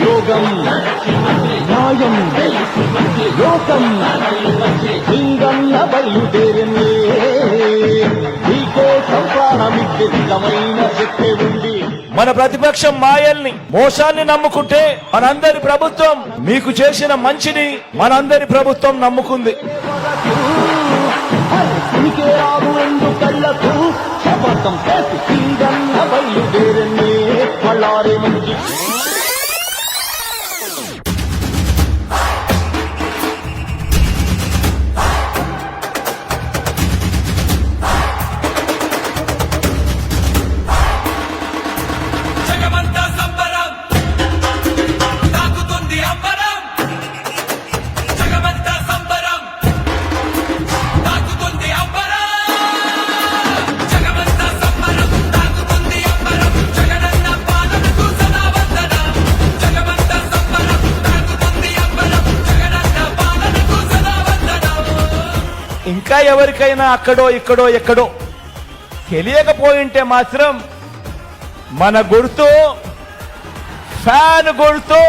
యోగం. న్యాయం. లోకం. సింగన్న బయలుదేరమే నీకోసం ప్రాణమిచ్చే నిజమైన శక్తి ఉంది. మన ప్రతిపక్షం మాయల్ని మోసాన్ని నమ్ముకుంటే మనందరి ప్రభుత్వం మీకు చేసిన మంచిని మనందరి ప్రభుత్వం నమ్ముకుంది. నీకే రాదు రెండు కళ్ళకు கூட்டம் சேர்த்து சிங்கம் அவையில் வேறு வளாறு வந்து ఇంకా ఎవరికైనా అక్కడో ఇక్కడో ఎక్కడో తెలియకపోయింటే మాత్రం మన గుర్తు ఫ్యాన్ గుర్తు.